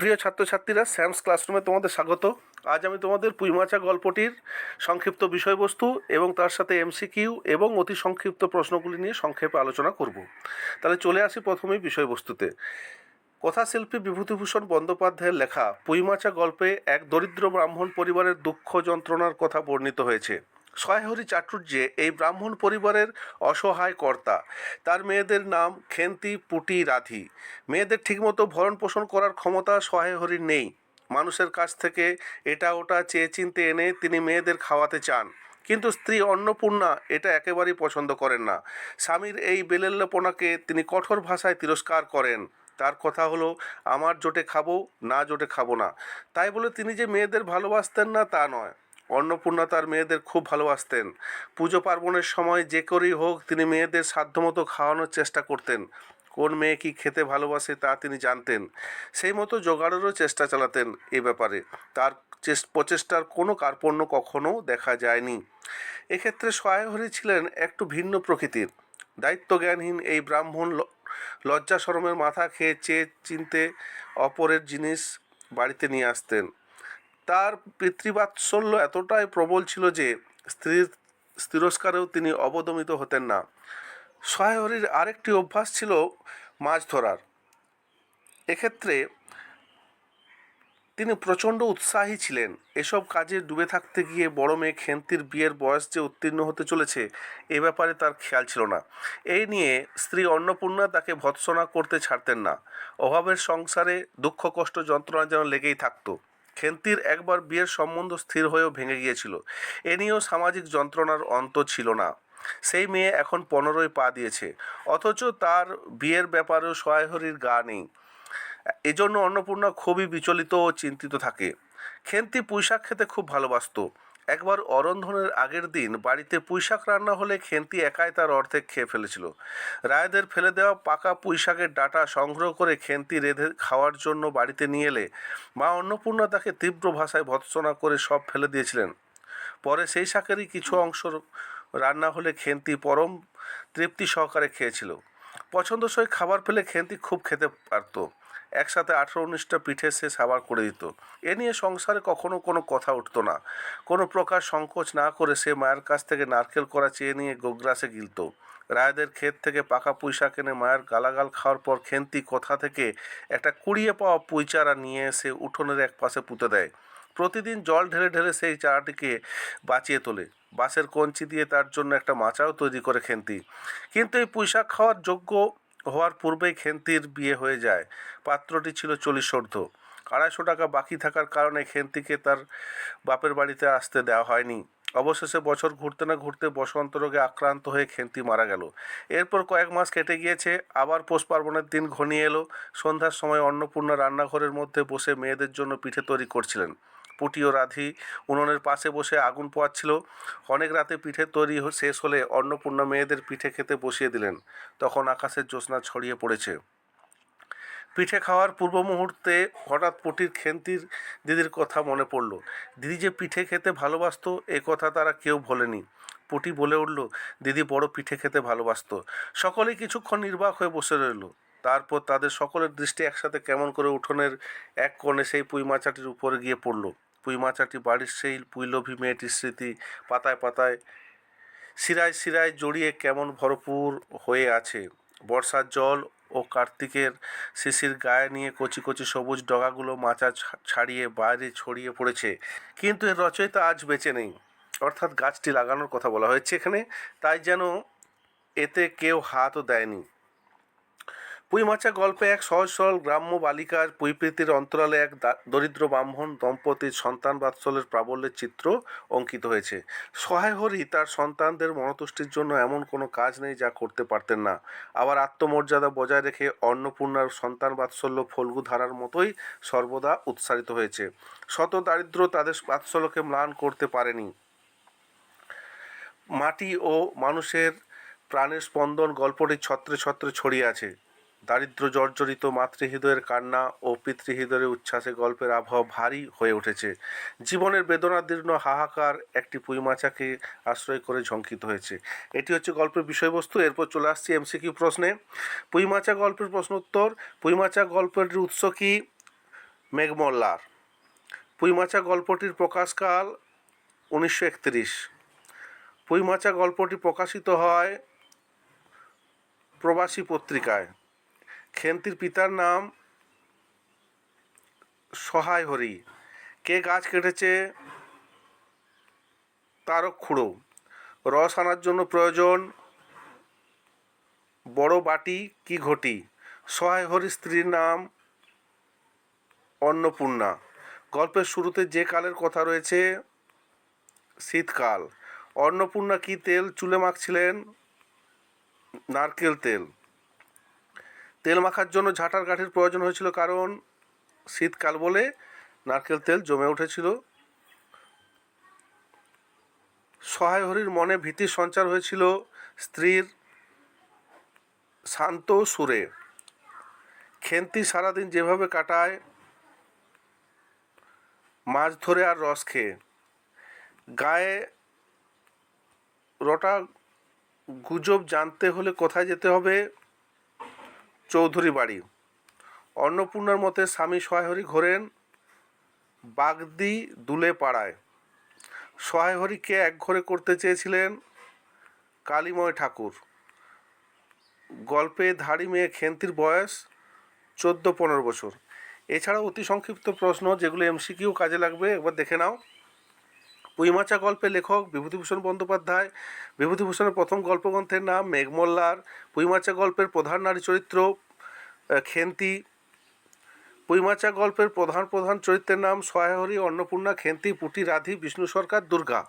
প্রিয় ছাত্রছাত্রীরা স্যামস ক্লাসরুমে তোমাদের স্বাগত। আজ আমি তোমাদের পুইমাচা গল্পটির সংক্ষিপ্ত বিষয়বস্তু এবং তার সাথে এমসিকিউ এবং অতি সংক্ষিপ্ত প্রশ্নগুলি নিয়ে সংক্ষেপে আলোচনা করব। তাহলে চলে আসি প্রথমেই বিষয়বস্তুতে। কথাশিল্পী বিভূতিভূষণ বন্দ্যোপাধ্যায়ের লেখা পুইমাচা গল্পে এক দরিদ্র ব্রাহ্মণ পরিবারের দুঃখ যন্ত্রণার কথা বর্ণিত হয়েছে। সয়হরি চাটুর্যে এই ব্রাহ্মণ পরিবারের অসহায় কর্তা। তার মেয়েদের নাম খেন্তি, পুটি, রাধি। মেয়েদের ঠিকমতো ভরণ পোষণ করার ক্ষমতা সহায়হরির নেই। মানুষের কাছ থেকে এটা ওটা চেয়ে চিনতে এনে তিনি মেয়েদের খাওয়াতে চান। কিন্তু স্ত্রী অন্নপূর্ণা এটা একেবারেই পছন্দ করেন না। স্বামীর এই বেলেল্লপনাকে তিনি কঠোর ভাষায় তিরস্কার করেন। তার কথা হলো, আমার জোটে খাব, না জোটে খাব না। তাই বলে তিনি যে মেয়েদের ভালোবাসতেন না তা নয়। অন্নপূর্ণা তার মেয়েদের খুব ভালোবাসতেন। পুজো পার্বণের সময় যে করেই হোক তিনি মেয়েদের সাধ্যমতো খাওয়ানোর চেষ্টা করতেন। কোন মেয়ে কি খেতে ভালোবাসে তা তিনি জানতেন। সেই মতো জোগাড়েরও চেষ্টা চালাতেন এ ব্যাপারে। তার প্রচেষ্টার কোনো কার্পণ্য কখনো দেখা যায়নি। এক্ষেত্রে সহায়হরি ছিলেন একটু ভিন্ন প্রকৃতির। দায়িত্বজ্ঞানহীন এই ব্রাহ্মণ লজ্জা শরমের মাথা খেয়ে চেয়ে চিনতে অপরের জিনিস বাড়িতে নিয়ে আসতেন। তার পিতৃবাৎসল্য এতটাই প্রবল ছিল যে স্ত্রীর তিরস্কারেও তিনি অবদমিত হতেন না। সহায়হরির আরেকটি অভ্যাস ছিল মাছ ধরার। এক্ষেত্রে তিনি প্রচণ্ড উৎসাহী ছিলেন। এসব কাজে ডুবে থাকতে গিয়ে বড় মেয়ে খেন্তির বিয়ের বয়স যে উত্তীর্ণ হতে চলেছে, এ ব্যাপারে তার খেয়াল ছিল না। এই নিয়ে স্ত্রী অন্নপূর্ণা তাকে ভৎসনা করতে ছাড়তেন না। অভাবের সংসারে দুঃখ কষ্ট যন্ত্রণা যেন লেগেই থাকতো। খেন্তির একবার বিয়ের সম্বন্ধ স্থির হয়েও ভেঙে গিয়েছিল। এ নিয়েও সামাজিক যন্ত্রণার অন্ত ছিল না। সেই মেয়ে এখন পনেরোই পা দিয়েছে। অথচ তার বিয়ের ব্যাপারেও সহায়হরির গা নেই। এজন্য অন্নপূর্ণা খুবই বিচলিত ও চিন্তিত থাকে। খেন্তি পুঁইশাক খেতে খুব ভালোবাসতো। একবার অরন্ধনের আগের দিন বাড়িতে পুঁইশাক রান্না হলে খেন্তি একাই তার অর্ধেক খেয়ে ফেলেছিল। রায়দের ফেলে দেওয়া পাকা পুঁইশাকের ডাটা সংগ্রহ করে খেন্তি রেঁধে খাওয়ার জন্য বাড়িতে নিয়ে এলে মা অন্নপূর্ণা তাকে তীব্র ভাষায় ভৎসনা করে সব ফেলে দিয়েছিলেন। পরে সেই শাকেরই কিছু অংশ রান্না হলে খেন্তি পরম তৃপ্তি সহকারে খেয়েছিল। পছন্দসই খাবার পেলে খেন্তি খুব খেতে পারত। একসাথে আঠেরো উনিশটা পিঠে সে সাবার করে দিত। এ নিয়ে সংসারে কখনো কোনো কথা উঠতো না। কোনো প্রকার সংকোচ না করে সে মায়ের কাছ থেকে নারকেল করা চেয়ে নিয়ে গোগ্রাসে গিলত। রায়দের ক্ষেত থেকে পাকা পুঁইশা কিনে মায়ের গালাগাল খাওয়ার পর খেন্তি কোথা থেকে একটা কুড়িয়ে পাওয়া পুঁই চারা নিয়ে এসে উঠোনের এক পাশে পুঁতে দেয়। প্রতিদিন জল ঢেলে ঢেলে সেই চারাটিকে বাঁচিয়ে তোলে। বাঁশের কঞ্চি দিয়ে তার জন্য একটা মাচাও তৈরি করে খেন্তি। কিন্তু এই পুঁইশাক খাওয়ার যোগ্য হওয়ার পূর্বেই খেন্তির বিয়ে হয়ে যায়। পাত্রটি ছিল চল্লিশর্ধ আড়াইশো টাকা বাকি থাকার কারণে খেন্তিকে তার বাপের বাড়িতে আসতে দেওয়া হয়নি। অবশেষে বছর ঘুরতে না ঘুরতে বসন্ত রোগে আক্রান্ত হয়ে খেন্তি মারা গেল। এরপর কয়েক মাস কেটে গিয়েছে, আবার পৌষ পার্বণের দিন ঘনিয়ে এলো। সন্ধ্যার সময় অন্নপূর্ণা রান্নাঘরের মধ্যে বসে মেয়েদের জন্য পিঠে তৈরি করছিলেন। পুটি ও রাধি উনুনের পাশে বসে আগুন পোয়াচ্ছিল। অনেক রাতে পিঠে তৈরি শেষ হলে অন্নপূর্ণা মেয়েদের পিঠে খেতে বসিয়ে দিলেন। তখন আকাশের জ্যোৎস্না ছড়িয়ে পড়েছে। পিঠে খাওয়ার পূর্ব মুহূর্তে হঠাৎ পুটির খেন্তির দিদির কথা মনে পড়ল। দিদি যে পিঠে খেতে ভালোবাসতো, এ কথা তারা কেউ ভোলেনি। পুটি বলে উঠল, দিদি বড় পিঠে খেতে ভালোবাসত। সকলেই কিছুক্ষণ নির্বাক হয়ে বসে রইল। তারপর তাদের সকলের দৃষ্টি একসাথে কেমন করে উঠোনের এক কোণে সেই পুঁই মাচাটির উপরে গিয়ে পড়ল। পুঁই মাচাটি বাড়ির সেই পুইলোভী মেয়েটির স্মৃতি পাতায় পাতায় শিরায় শিরায় জড়িয়ে কেমন ভরপুর হয়ে আছে। বর্ষার জল ও কার্তিকের শিশির গায়ে নিয়ে কচি কচি সবুজ ডগাগুলো মাচা ছাড়িয়ে বাইরে ছড়িয়ে পড়েছে। কিন্তু এর রচয়িতা আজ বেঁচে নেই। অর্থাৎ গাছটি লাগানোর কথা বলা হয়েছে এখানে। তাই যেন এতে কেউ হাতও দেয়নি। পুঁইমাচা গল্পে এক সহজ সরল গ্রাম্য বালিকার পুঁইপ্রীতির অন্তরালে এক দরিদ্র ব্রাহ্মণ দম্পতির সন্তান বাৎসল্যের প্রাবল্যের চিত্র অঙ্কিত হয়েছে। সহায় হরি তার সন্তানদের মনতুষ্টির জন্য এমন কোনো কাজ নেই যা করতে পারতেন না। আবার আত্মমর্যাদা বজায় রেখে অন্নপূর্ণার সন্তান বাৎসল্য ফল্গু ধারার মতোই সর্বদা উৎসারিত হয়েছে। শত দারিদ্র তাদের বাৎসল্যকে ম্লান করতে পারেনি। মাটি ও মানুষের প্রাণের স্পন্দন গল্পটি ছত্রে ছত্রে ছড়িয়ে আছে। দারিদ্র জর্জরিত মাতৃহৃদয়ের কান্না ও পিতৃহৃদয়ের উচ্ছ্বাসে গল্পের আবহাওয়া ভারী হয়ে উঠেছে। জীবনের বেদনাদীর্ণ হাহাকার একটি পুইমাচাকে আশ্রয় করে ঝঙ্কিত হয়েছে। এটি হচ্ছে গল্পের বিষয়বস্তু। এরপর চলে আসছি এমসিকিউ প্রশ্নে। পুইমাচা গল্পের প্রশ্ন উত্তর পুইমাচা গল্পের উৎস কি? মেঘমল্লার। পুইমাচা গল্পটির প্রকাশকাল উনিশশো একত্রিশ। পুইমাচা গল্পটি প্রকাশিত হয় প্রবাসী পত্রিকায়। খেন্তির পিতার নাম সহায় হরি। কে গাছ কেটেছে? তারক খুঁড়ো। রস আনার জন্য প্রয়োজন বড় বাটি কি ঘটি? সহায় হরি স্ত্রীর নাম অন্নপূর্ণা। গল্পের শুরুতে যে কালের কথা রয়েছে, শীতকাল। অন্নপূর্ণা কি তেল চুলে মাখছিলেন? নারকেল তেল। তেল মাখার জন্য ঝাঁটার কাঠির প্রয়োজন হয়েছিল কারণ শীতকাল বলে নারকেল তেল জমে উঠেছিল। সহায় হরির মনে ভীতির সঞ্চার হয়েছিল স্ত্রীর শান্ত সুরে। খেন্তি সারাদিন যেভাবে কাটায়, মাছ ধরে আর রস খেয়ে। গায়ে রটা গুজব জানতে হলে কোথায় যেতে হবে? চৌধুরী বাড়ি। অন্নপূর্ণার মতে স্বামী সহায়হরি ঘোরেন বাগদি দুলে পাড়ায় সহায়হরিকে এক ঘরে করতে চেয়েছিলেন কালীময় ঠাকুর। গল্পে ধাড়ি মেয়ে খেন্তির বয়স চোদ্দ পনেরো বছর। এছাড়াও অতি সংক্ষিপ্ত প্রশ্ন, যেগুলো এমসিকিউ কাজে লাগবে, একবার দেখে নাও। পুইমাচা গল্পের লেখক বিভূতিভূষণ বন্দ্যোপাধ্যায়। বিভূতিভূষণের প্রথম গল্পগ্রন্থের নাম মেঘমল্লার। পুইমাচা গল্পের প্রধান নারী চরিত্র খেন্তি। পুইমাচা গল্পের প্রধান প্রধান চরিত্রের নাম সহায়হরি, অন্নপূর্ণা খেন্তি, পুটি রাধি, বিষ্ণু সরকার, দুর্গা।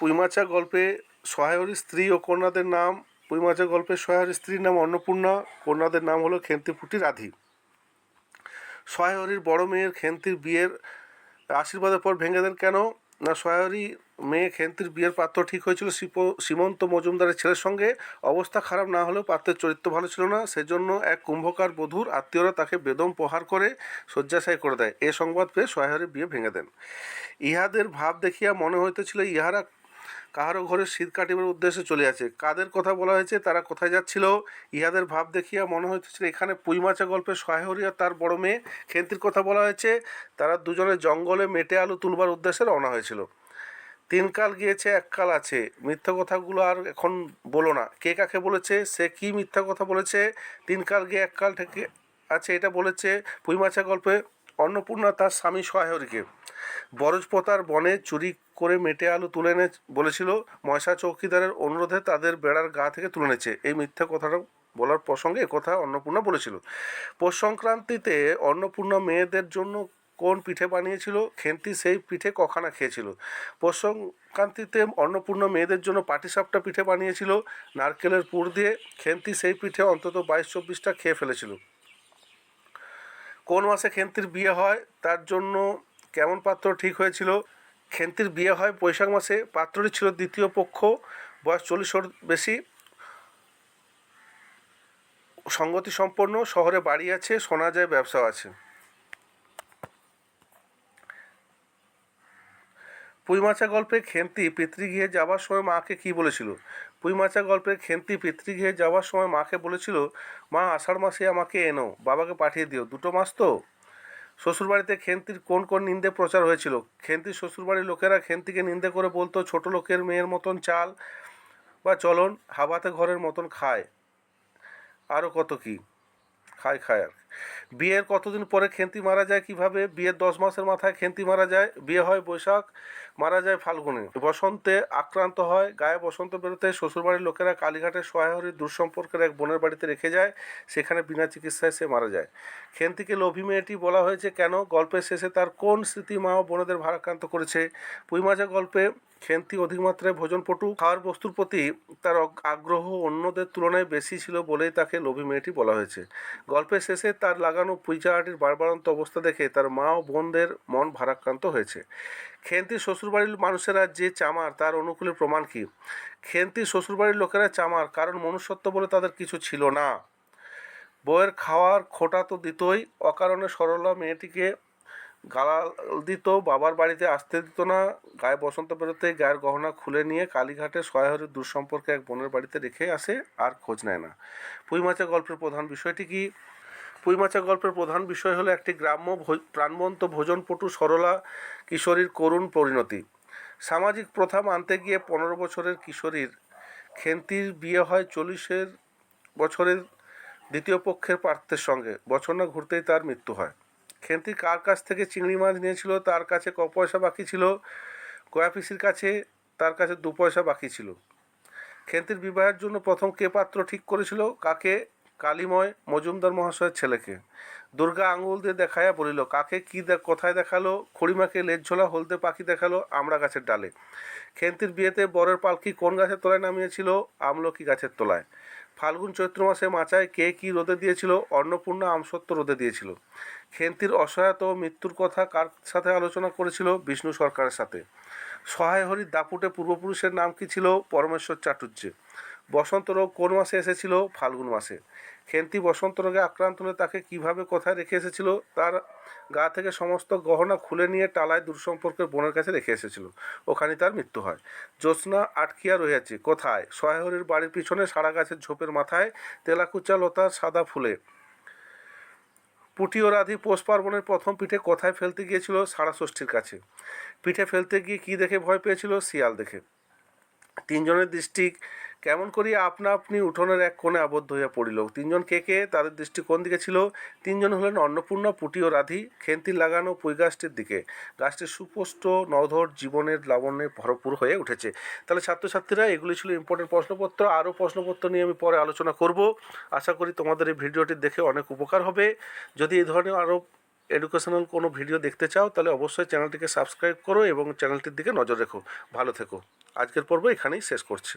পুইমাচা গল্পে সহায়হরির স্ত্রী ও কন্যাদের নাম পুইমাচা গল্পের সহায়হরির স্ত্রীর নাম অন্নপূর্ণা, কন্যাদের নাম হলো খেন্তি, পুটি, রাধি। সহায়হরির বড় মেয়ের খেন্তির বিয়ের আশীর্বাদের পর ভেঙে দেন কেন? না, সয়ারি মেয়ে খেন্তির বিয়ের পাত্র ঠিক হয়েছিল সীমন্ত মজুমদারের ছেলের সঙ্গে। অবস্থা খারাপ না হলেও পাত্রের চরিত্র ভালো ছিল না। সেজন্য এক কুম্ভকার বধূর আত্মীয়রা তাকে বেদম প্রহার করে শয্যাশায়ী করে দেয়। এ সংবাদ পেয়ে সয়াহরি বিয়ে ভেঙে দেন। ইহাদের ভাব দেখিয়া মনে হইতেছিল, ইহারা কাহারও ঘরে শীত কাটিবার উদ্দেশ্যে চলে আছে কাদের কথা বলা হয়েছে, তারা কোথায় যাচ্ছিল, ইহাদের ভাব দেখিয়া মনে হইতেছিল এখানে পুইমাচা গল্পে সহায়হরি আর তার বড় মেয়ে খেন্তির কথা বলা হয়েছে। তারা দুজনে জঙ্গলে মেটে আলু তুলবার উদ্দেশ্যে রওনা হয়েছিল। তিন কাল গিয়েছে এক কাল আছে। মিথ্যা কথাগুলো আর এখন বলো না। কে কাকে বলেছে, সে কি মিথ্যা কথা বলেছে তিন কাল গিয়ে এক কাল থেকে আছে এটা বলেছে। পুইমাচা গল্পে অন্নপূর্ণা তার স্বামী সহায়রীকে বরজপতার বনে চুরি করে মেটে আলু তুলে এনে বলেছিল ময়সা চৌকিদারের অনুরোধে তাদের বেড়ার গা থেকে তুলে এনেছে এই মিথ্যা কথাটা বলার প্রসঙ্গে কথা অন্নপূর্ণা বলেছিল। পৌষ সংক্রান্তিতে অন্নপূর্ণা মেয়েদের জন্য কোন পিঠে বানিয়েছিল? খেন্তি সেই পিঠে কখানা খেয়েছিল। পৌষ সংক্রান্তিতে অন্নপূর্ণা মেয়েদের জন্য পাটিসাপটা পিঠে বানিয়েছিল। নারকেলের পুর দিয়ে খেন্তি সেই পিঠে অন্তত বাইশ চব্বিশটা খেয়ে ফেলেছিল। কোন মাসে খেন্তির বিয়ে হয়? তার জন্য কেমন পাত্র ঠিক হয়েছিল? খেন্তির বিয়ে হয় বৈশাখ মাসে, পাত্রটি ছিল দ্বিতীয় পক্ষ, বয়স চল্লিশর বেশি। সঙ্গতি সম্পন্ন, শহরে বাড়ি আছে, শোনা যায় ব্যবসাও আছে। পুইমাচা গল্পে খেন্তি পিতৃগৃহে যাওয়ার সময় মাকে কি বলেছিল? পুইমাচা গল্পে খেন্তি পিতৃগৃহে যাওয়ার সময় মাকে বলেছিল, মা, আষাঢ় মাসে আমাকে এনো বাবাকে পাঠিয়ে দিও, দুটো মাস তো? শ্বশুরবাড়িতে খেন্তির কোন কোন নিন্দে প্রচার হয়েছিল? খেন্তির শ্বশুরবাড়ির লোকেরা খেন্তিকে নিন্দে করে বলতো, ছোট লোকের মেয়ের মতন চাল বা চলন হাবাতে ঘরের মতন খায়। আরও কত কি? খায় খায় আর। বিয়ের কতদিন পরে খেন্তি মারা যায়, কীভাবে? বিয়ের দশ মাসের মাথায় খেন্তি মারা যায়, বিয়ে হয় বৈশাখ, মারা যায় ফাল্গুনে। বসন্তে আক্রান্ত হয়, গায়ে বসন্ত বেরোতে শ্বশুরবাড়ির লোকেরা কালীঘাটের সহায়হরির দূরসম্পর্কের এক বোনের বাড়িতে রেখে যায়, সেখানে বিনা চিকিৎসায় সে মারা যায়। খেন্তিকে লোভী মেয়েটি বলা হয়েছে, কেন? গল্পের শেষে তার কোন স্মৃতি মা ও বোনেদের ভারাক্রান্ত করেছে? পুইমাজা গল্পে খেন্তি অধিকমাত্রায় ভোজনপটু খাওয়ার বস্তুর প্রতি তার আগ্রহ অন্যদের তুলনায় বেশি ছিল বলেই তাকে লোভী মেয়েটি বলা হয়েছে। গল্পের শেষে তার লাগানো পুইচাহাটির বারবারন্ত অবস্থা দেখে তার মা ও বোনদের মন ভারাক্রান্ত হয়েছে। খেন্তির শ্বশুরবাড়ির মানুষেরা যে চামার, তার অনুকূলে প্রমাণ কি? খেন্তির শ্বশুরবাড়ির লোকেরা চামার, কারণ মনুষ্যত্ব বলে তাদের কিছু ছিল না। বউয়ের খাওয়ার খোটা তো দিতই, অকারণে সরলা মেয়েটিকে গালাল দিত বাবার বাড়িতে আসতে দিত না, গায়ে বসন্ত বেরোতে গায়ের গহনা খুলে নিয়ে কালীঘাটে সহায়হরির দূরসম্পর্কে এক বোনের বাড়িতে রেখে আসে, আর খোঁজ নেয় না। পুঁইমাচা গল্পের প্রধান বিষয়টি কি? পুঁইমাচা গল্পের প্রধান বিষয় হলো একটি গ্রাম্য প্রাণবন্ত ভোজনপটু সরলা কিশোরীর করুণ পরিণতি। সামাজিক প্রথা মানতে গিয়ে পনেরো বছরের কিশোরীর খেন্তির বিয়ে হয় চল্লিশের বছরের দ্বিতীয় পক্ষের পার্থের সঙ্গে। বছর না ঘুরতেই তার মৃত্যু হয়। খেন্তি কার কাছ থেকে চিংড়ি মাছ নিয়েছিল, তার কাছে ক পয়সা বাকি ছিল, গোয়া পিসির কাছে তার কাছে দু পয়সা বাকি ছিল। খেন্তির বিবাহের জন্য প্রথম কে পাত্র ঠিক করেছিল? কাকে? কালিময় মজুমদার মহাশয়ের ছেলেকে। দুর্গা আঙুল দিয়ে দেখাইয়া বলিল, কাকে কি কোথায় দেখাল? খড়িমাকে লেজঝোলা হলদে পাখি দেখাল আমড়া গাছের ডালে। খেন্তির বিয়েতে বরের পালকি কোন গাছের তলায় নামিয়েছিল? আমলকি গাছের তলায়। ফাল্গুন চৈত্র মাসে মাচায় কে কি রোদে দিয়েছিল? অন্নপূর্ণা আমসত্ব রোদে দিয়েছিল। খেন্তির অসহায়ত মৃত্যুর কথা কার সাথে আলোচনা করেছিল বিষ্ণু সরকারের সাথে? সহায় হরির দাপুটে পূর্বপুরুষের নাম কি ছিল? পরমেশ্বর চাটুর্যে বসন্ত রোগ কোন মাসে এসেছিল? ফাল্গুন মাসে। খেন্তি বসন্ত রোগে আক্রান্ত হলে তাকে কীভাবে কোথায় রেখে এসেছিল? তার গা থেকে সমস্ত গহনা খুলে নিয়ে টালায় দূরসম্পর্কের বোনের কাছে রেখে এসেছিল। ওখানে তার মৃত্যু হয়। জ্যোৎস্না আটকিয়া রহিয়াছে। কোথায়? সহায়হরির বাড়ির পিছনে সারা গাছের ঝোপের মাথায় তেলাকুচা লতার সাদা ফুলে। পুটি ও রাধি পৌষ পার্বণের প্রথম পিঠে কোথায় ফেলতে গিয়েছিল? সারা ষষ্ঠীর কাছে। পিঠে ফেলতে গিয়ে কী দেখে ভয় পেয়েছিল? শিয়াল দেখে। তিনজনের দৃষ্টি কেমন করিয়া আপনা আপনি উঠোনের এক কোণে আবদ্ধ হইয়া পড়িল? তিনজন কে কে? তাদের দৃষ্টি কোন দিকে ছিল? তিনজন হলেন অন্নপূর্ণা, পুটি ও রাধি খেন্তির লাগানো পুঁই গাছটির দিকে। গাছটি সুস্পষ্ট নধর জীবনের লাবণ্যে ভরপুর হয়ে উঠেছে। তাহলে ছাত্রছাত্রীরা, এগুলি ছিল ইম্পর্টেন্ট প্রশ্নপত্র। আরও প্রশ্নপত্র নিয়ে আমি পরে আলোচনা করব। আশা করি তোমাদের এই ভিডিওটি দেখে অনেক উপকার হবে। যদি এই ধরনের আরও এডুকেশনাল কোনো ভিডিও দেখতে চাও, তাহলে অবশ্যই চ্যানেলটিকে সাবস্ক্রাইব করো এবং চ্যানেলটির দিকে নজর রেখো। ভালো থেকো। আজকের পর্ব এখানেই শেষ করছি।